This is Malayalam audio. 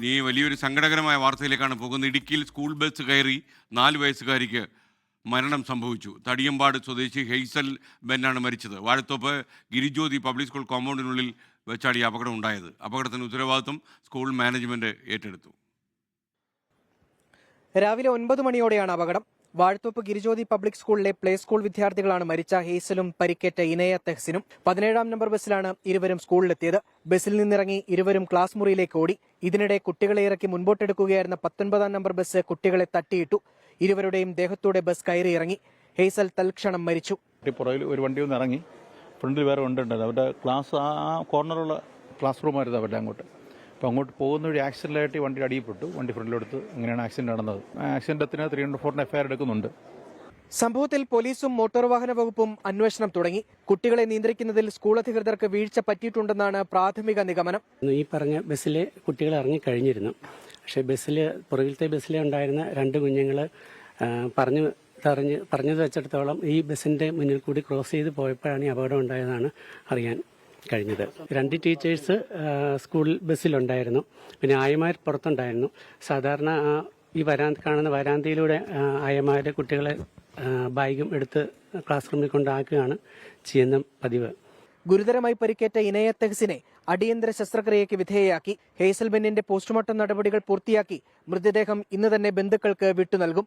നീ വലിയൊരു സങ്കടകരമായ വാർത്തയിലേക്കാണ് പോകുന്നത്. ഇടുക്കിയിൽ സ്കൂൾ ബസ് കയറി നാല് വയസ്സുകാരിക്ക് മരണം സംഭവിച്ചു. തടിയമ്പാട് സ്വദേശി ഹെയ്സൽ ബെന്നാണ് മരിച്ചത്. വാഴത്തോപ്പ് ഗിരിജ്യോതി പബ്ലിക് സ്കൂൾ കോമ്പൗണ്ടിനുള്ളിൽ വെച്ചാണ് ഈ അപകടം ഉണ്ടായത്. അപകടത്തിന് ഉത്തരവാദിത്വം സ്കൂൾ മാനേജ്മെന്റ് ഏറ്റെടുത്തു. രാവിലെ ഒൻപത് മണിയോടെയാണ് അപകടം. വാഴത്തോപ്പ് ഗിരിജ്യോതി പബ്ലിക് സ്കൂളിലെ പ്ലേ സ്കൂൾ വിദ്യാർത്ഥികളാണ് മരിച്ച ഹേസലും പരിക്കേറ്റ ഇനയ തെഹ്സിനും പതിനേഴാം നമ്പർ ബസ്സിലാണ് ഇരുവരും സ്കൂളിലെത്തിയത്. ബസ്സിൽ നിന്നിറങ്ങി ഇരുവരും ക്ലാസ് മുറിയിലേക്ക് ഓടി. ഇതിനിടെ കുട്ടികളെ ഇറക്കി മുൻപോട്ടെടുക്കുകയായിരുന്ന പത്തൊൻപതാം നമ്പർ ബസ് കുട്ടികളെ തട്ടിയിട്ടു. ഇരുവരുടെയും ദേഹത്തൂടെ ബസ് കയറി ഇറങ്ങി. ഹേസൽ തൽക്ഷണം മരിച്ചു. ഒരു വണ്ടി ഒന്ന് ഇറങ്ങി ഫ്രണ്ടിൽ വേറെ വണ്ടി അവരുടെ ക്ലാസ് ആ കോർണറുള്ള ക്ലാസ് റൂമായിരുന്നു അവരുടെ അങ്ങോട്ട്. അപ്പോൾ അങ്ങോട്ട് പോകുന്ന ഒരു ആക്സിഡന്റായിട്ട് ഈ വണ്ടി അടിയിൽപ്പെട്ടു. വണ്ടി ഫ്രണ്ടിലെടുത്ത് അങ്ങനെയാണ് ആക്സിഡന്റ് നടന്നത്. ആക്സിഡന്റത്തിന് ത്രീ ഹൺഡ്രഡ് ഫോറിന് എഫ്ഐആർ എടുക്കുന്നുണ്ട്. സംഭവത്തിൽ പോലീസും മോട്ടോർ വാഹന വകുപ്പും അന്വേഷണം തുടങ്ങി. കുട്ടികളെ നിയന്ത്രിക്കുന്നതിൽ സ്കൂൾ അധികൃതർക്ക് വീഴ്ച പറ്റിയിട്ടുണ്ടെന്നാണ് പ്രാഥമിക നിഗമനം. ഈ പറഞ്ഞ ബസ്സിലെ കുട്ടികൾ ഇറങ്ങിക്കഴിഞ്ഞിരുന്നു പക്ഷേ ബസ്സിൽ പുറകിലത്തെ ബസ്സിലെ ഉണ്ടായിരുന്ന രണ്ട് കുഞ്ഞുങ്ങൾ പറഞ്ഞു തറിഞ്ഞ് പറഞ്ഞത് വെച്ചിടത്തോളം ഈ ബസ്സിന്റെ മുന്നിൽ കൂടി ക്രോസ് ചെയ്ത് പോയപ്പോഴാണ് ഈ അപകടം ഉണ്ടായതാണ് അറിയാൻ കഴിഞ്ഞത്. രണ്ട് ടീച്ചേഴ്സ് സ്കൂൾ ബസ്സിലുണ്ടായിരുന്നു. പിന്നെ ആയമാർ പുറത്തുണ്ടായിരുന്നു. സാധാരണ ഈ വരാന്ത കാണുന്ന വരാന്തയിലൂടെ ആയമാരുടെ കുട്ടികളെ ബാഗും എടുത്ത് ക്ലാസ് റൂമിൽ കൊണ്ടാക്കുകയാണ് ചെയ്യുന്ന പതിവ്. ഗുരുതരമായി പരിക്കേറ്റ ഇനയ തെഹ്സിനെ അടിയന്തര ശസ്ത്രക്രിയയ്ക്ക് വിധേയയാക്കി. ഹേസൽബെന്നിന്റെ പോസ്റ്റ്മോർട്ടം നടപടികൾ പൂർത്തിയാക്കി. മൃതദേഹം ഇന്ന് തന്നെ ബന്ധുക്കൾക്ക് വിട്ടു നൽകും.